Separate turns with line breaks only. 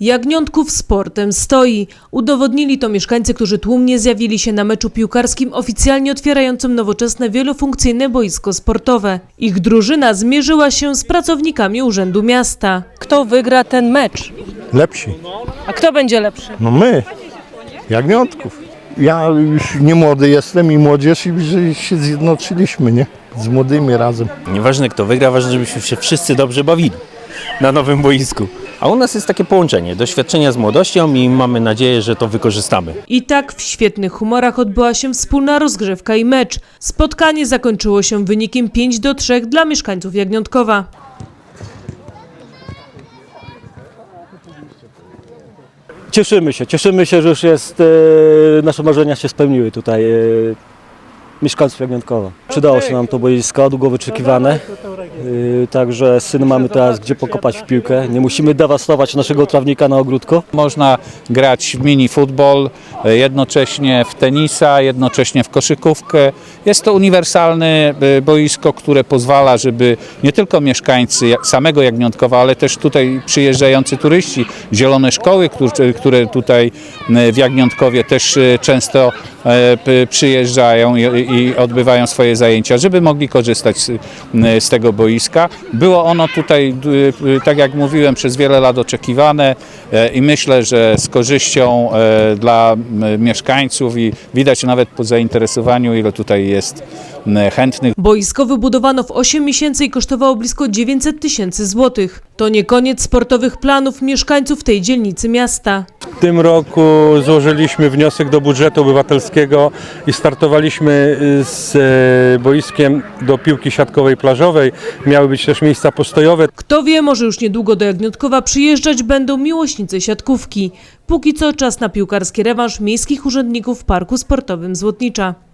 Jagniątków sportem stoi. Udowodnili to mieszkańcy, którzy tłumnie zjawili się na meczu piłkarskim oficjalnie otwierającym nowoczesne wielofunkcyjne boisko sportowe. Ich drużyna zmierzyła się z pracownikami Urzędu Miasta. Kto wygra ten mecz?
Lepsi.
A kto będzie lepszy?
No my, Jagniątków. Ja już nie młody jestem i młodzież i że się zjednoczyliśmy, nie? Z młodymi razem.
Nieważne kto wygra, ważne, żebyśmy się wszyscy dobrze bawili na nowym boisku. A u nas jest takie połączenie doświadczenia z młodością i mamy nadzieję, że to wykorzystamy.
I tak w świetnych humorach odbyła się wspólna rozgrzewka i mecz. Spotkanie zakończyło się wynikiem 5 do 3 dla mieszkańców Jagniątkowa.
Cieszymy się, cieszymy się, że już jest, e, nasze marzenia się spełniły tutaj, e, mieszkańców Jagniątkowa. Przydało się nam to boisko, długo wyczekiwane, e, także syn mamy teraz gdzie pokopać w piłkę, nie musimy dewastować naszego trawnika na ogródku.
Można grać w mini futbol, e, jednocześnie w tenisa, jednocześnie w koszykówkę. Jest to uniwersalne e, boisko, które pozwala, żeby nie tylko mieszkańcy samego Jagniątkowa, ale też tutaj przyjeżdżający turyści, zielone szkoły, które, tutaj w Jagniątkowie też często przyjeżdżają i, odbywają swoje zajęcia, żeby mogli korzystać z tego boiska. Było ono tutaj, d- y, tak jak mówiłem, przez wiele lat oczekiwane e, i myślę, że z korzyścią e, dla mieszkańców i widać nawet po zainteresowaniu, ile tutaj jest chętnych.
Boisko wybudowano w 8 miesięcy i kosztowało blisko 900 tysięcy złotych. To nie koniec sportowych planów mieszkańców tej dzielnicy miasta.
W tym roku złożyliśmy wniosek do budżetu obywatelskiego i startowaliśmy y, z e, boiskiem do piłki siatkowej plażowej. Miały być też miejsca postojowe.
Kto wie, może już niedługo do Jagniątkowa przyjeżdżać będą miłośnicy siatkówki. Póki co czas na piłkarski rewanż miejskich urzędników w Parku Sportowym Złotnicza.